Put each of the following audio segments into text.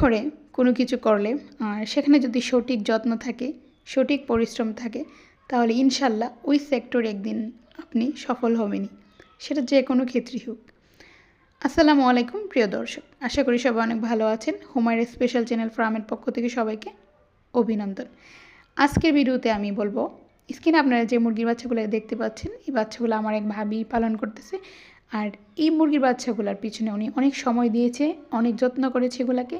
করে কোনো কিছু করলে, আর সেখানে যদি সঠিক যত্ন থাকে, সঠিক পরিশ্রম থাকে, তাহলে ইনশাল্লাহ ওই সেক্টরে একদিন আপনি সফল হবেনই। সেটা যে কোনো ক্ষেত্রেই হোক। আসসালামু আলাইকুম, প্রিয় দর্শক। আশা করি সবাই অনেক ভালো আছেন। হুমায়ের স্পেশাল চ্যানেল ফার্মের পক্ষ থেকে সবাইকে অভিনন্দন। আজকের ভিডিওতে আমি বলব, স্ক্রিনে আপনারা যে মুরগির বাচ্চাগুলো দেখতে পাচ্ছেন, এই বাচ্চাগুলো আমার এক ভাবি পালন করতেছে। আর এই মুরগির বাচ্চাগুলোর পিছনে উনি অনেক সময় দিয়েছে, অনেক যত্ন করেছে এগুলাকে।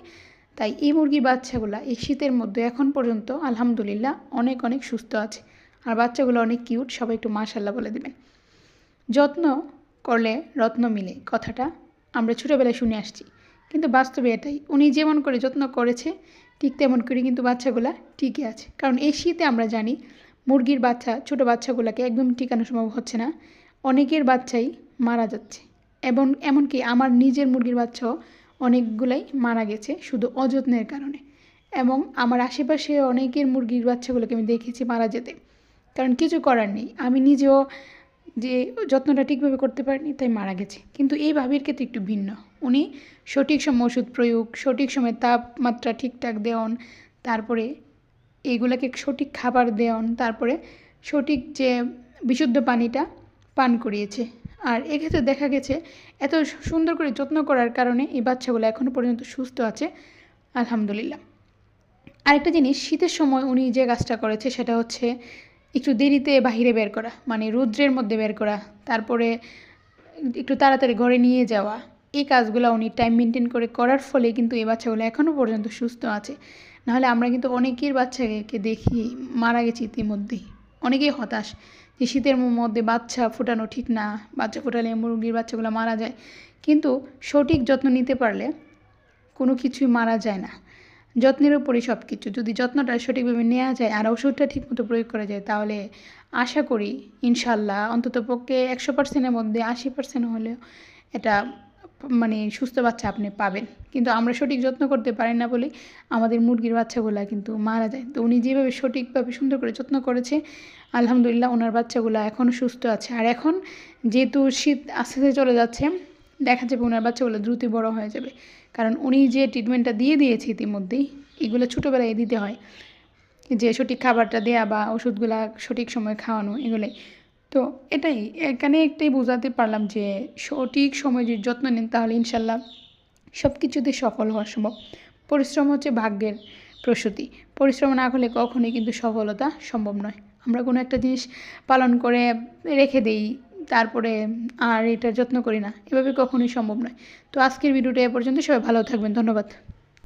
তাই এই মুরগির বাচ্চাগুলো এই শীতের মধ্যে এখন পর্যন্ত আলহামদুলিল্লাহ অনেক অনেক সুস্থ আছে। আর বাচ্চাগুলো অনেক কিউট, সবাই একটু মাশাল্লাহ বলে দেবেন যত্ন করলে রত্ন মিলে, কথাটা আমরা ছোটোবেলায় শুনে আসছি। কিন্তু বাস্তবে এটাই, উনি যেমন করে যত্ন করেছে, ঠিক তেমন করে কিন্তু বাচ্চাগুলা টিকে আছে। কারণ এই শীতে আমরা জানি, মুরগির বাচ্চা, ছোট বাচ্চাগুলোকে একদম টিকানো সম্ভব হচ্ছে না। অনেকের বাচ্চাই মারা যাচ্ছে। এবং এমনকি আমার নিজের মুরগির বাচ্চাও অনেকগুলাই মারা গেছে শুধু অযত্নের কারণে। এবং আমার আশেপাশে অনেকের মুরগির বাচ্চাগুলোকে আমি দেখেছি মারা যেতে। কারণ কিছু করার নেই। আমি নিজেও যে যত্নটা ঠিকভাবে করতে পারিনি তাই মারা গেছে। কিন্তু এই ভাবির ক্ষেত্রে একটু ভিন্ন। উনি সঠিক সময় ওষুধ প্রয়োগ, সঠিক সময় তাপমাত্রা ঠিকঠাক দেওয়ন, তারপরে এগুলাকে সঠিক খাবার দেওয়ন, তারপরে সঠিক যে বিশুদ্ধ পানিটা পান করিয়েছে। আর এক্ষেত্রে দেখা গেছে এত সুন্দর করে যত্ন করার কারণে এই বাচ্চাগুলো এখনও পর্যন্ত সুস্থ আছে, আলহামদুলিল্লাহ। আরেকটা জিনিস, শীতের সময় উনি যে কাজটা করেছে সেটা হচ্ছে একটু দেরিতে বাহিরে বের করা মানে রৌদ্রের মধ্যে বের করা, তারপরে একটু তাড়াতাড়ি ঘরে নিয়ে যাওয়া, এই কাজগুলো উনি টাইম মেনটেন করে করার ফলে কিন্তু এই বাচ্চাগুলো এখনও পর্যন্ত সুস্থ আছে। নাহলে আমরা কিন্তু অনেকের বাচ্চাকে দেখি মারা গেছি ইতিমধ্যেই, অনেকেই হতাশ। যে শীতের মধ্যে বাচ্চা ফোটানো ঠিক না, বাচ্চা ফোটালে মুরগির বাচ্চাগুলো মারা যায়। কিন্তু সঠিক যত্ন নিতে পারলে কোনো কিছুই মারা যায় না। যত্নের উপরই সব কিছু যদি যত্নটা সঠিকভাবে নেওয়া যায় আর ওষুধটা ঠিকমতো প্রয়োগ করা যায়, তাহলে আশা করি ইনশাল্লাহ অন্তত পক্ষে একশো পার্সেন্টের মধ্যে আশি পার্সেন্ট হলেও এটা মানে সুস্থ বাচ্চা আপনি পাবেন। কিন্তু আমরা সঠিক যত্ন করতে পারি না বলে আমাদের মুরগির বাচ্চাগুলো কিন্তু মারা যায়। তো উনি যেভাবে সঠিকভাবে সুন্দর করে যত্ন করেছে, আলহামদুলিল্লাহ ওনার বাচ্চাগুলো এখনও সুস্থ আছে। আর এখন যেহেতু শীত আস্তে আস্তে চলে যাচ্ছে, দেখা যাবে ওনার বাচ্চাগুলো দ্রুতই বড় হয়ে যাবে। কারণ উনি যে ট্রিটমেন্টটা দিয়ে দিয়েছে ইতিমধ্যেই, এগুলো ছোটোবেলায় দিতে হয়। যে সঠিক খাবারটা দেওয়া বা ওষুধগুলা সঠিক সময় খাওয়ানো, এগুলোই তো এটাই, এখানে একটাই বোঝাতে পারলাম যে সঠিক সময় যদি যত্ন নেন, তাহলে ইনশাল্লাহ সব কিছুতে সফল হওয়া সম্ভব। পরিশ্রম হচ্ছে ভাগ্যের প্রসূতি। পরিশ্রম না করলে কখনোই কিন্তু সফলতা সম্ভব নয়। আমরা কোনো একটা জিনিস পালন করে রেখে দেই, তারপরে আর এটা যত্ন করি না। এভাবে কখনোই সম্ভব নয়। তো আজকের ভিডিওটা এ পর্যন্ত। সবাই ভালো থাকবেন। ধন্যবাদ।